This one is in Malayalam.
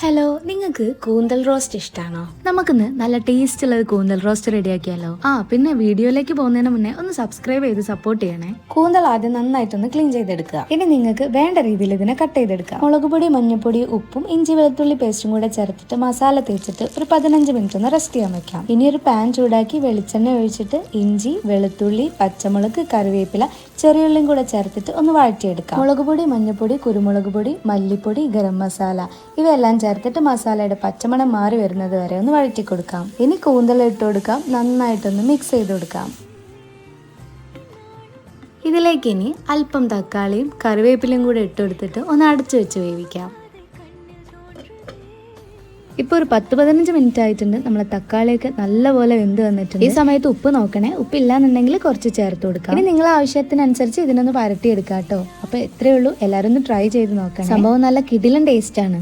ഹലോ നിങ്ങൾക്ക് കൂന്തൽ റോസ്റ്റ് ഇഷ്ടമാണോ നമുക്കിന്ന് നല്ല ടേസ്റ്റ് ഉള്ള കൂന്തൽ റോസ്റ്റ് റെഡിയാക്കിയാലോ. ആ പിന്നെ വീഡിയോയിലേക്ക് പോകുന്നതിന് മുന്നേ ഒന്ന് സബ്സ്ക്രൈബ് ചെയ്ത് സപ്പോർട്ട് ചെയ്യണേ. കൂന്തൽ ആദ്യം നന്നായിട്ടൊന്ന് ക്ലീൻ ചെയ്തെടുക്കുക. ഇനി നിങ്ങൾക്ക് വേണ്ട രീതിയിൽ ഇതിനെ കട്ട് ചെയ്തെടുക്കുക മുളക് പൊടി മഞ്ഞൾപ്പൊടി ഉപ്പും ഇഞ്ചി വെളുത്തുള്ളി പേസ്റ്റും കൂടെ ചേർത്തിട്ട് മസാല തേച്ചിട്ട് ഒരു പതിനഞ്ച് മിനിറ്റ് ഒന്ന് റെസ്റ്റ് ചെയ്യാൻ വെക്കാം. ഇനി ഒരു പാൻ ചൂടാക്കി വെളിച്ചെണ്ണ ഒഴിച്ചിട്ട് ഇഞ്ചി വെളുത്തുള്ളി പച്ചമുളക് കറിവേപ്പില ചെറിയുള്ളിയും കൂടെ ചേർത്തിട്ട് ഒന്ന് വഴറ്റിയെടുക്കാം. മുളക് പൊടി മഞ്ഞൾപ്പൊടി കുരുമുളക് പൊടി മല്ലിപ്പൊടി ഗരം മസാല. ഇവയെല്ലാം ചേർത്തിട്ട് മസാലയുടെ പച്ചമണം മാറി വരുന്നത് വരെ ഒന്ന് വഴറ്റി കൊടുക്കാം. ഇനി കൂന്തൽ ഇട്ട് കൊടുക്കാം. നന്നായിട്ടൊന്ന് മിക്സ് ചെയ്ത് കൊടുക്കാം. ഇതിലേക്ക് ഇനി അല്പം തക്കാളിയും കറിവേപ്പിലയും കൂടെ ഇട്ട് കൊടുത്തിട്ട് ഒന്ന് അടച്ചു വെച്ച് വേവിക്കാം. ഇപ്പോൾ ഒരു പത്ത് പതിനഞ്ച് മിനിറ്റ് ആയിട്ടുണ്ട്. നമ്മളെ തക്കാളിയൊക്കെ നല്ലപോലെ വെന്ത് വന്നിട്ടുണ്ട്. ഈ സമയത്ത് ഉപ്പ് നോക്കണേ. ഉപ്പ് ഇല്ലാന്നുണ്ടെങ്കിൽ കുറച്ച് ചേർത്ത് കൊടുക്കാം. ഇനി നിങ്ങളെ ആവശ്യത്തിനനുസരിച്ച് ഇതിനൊന്ന് പരട്ടി എടുക്കാം കേട്ടോ. അപ്പോൾ ഇത്രയേ ഉള്ളൂ. എല്ലാവരും ഒന്ന് ട്രൈ ചെയ്ത് നോക്കണം. സംഭവം നല്ല കിടിലൻ ടേസ്റ്റ് ആണ്.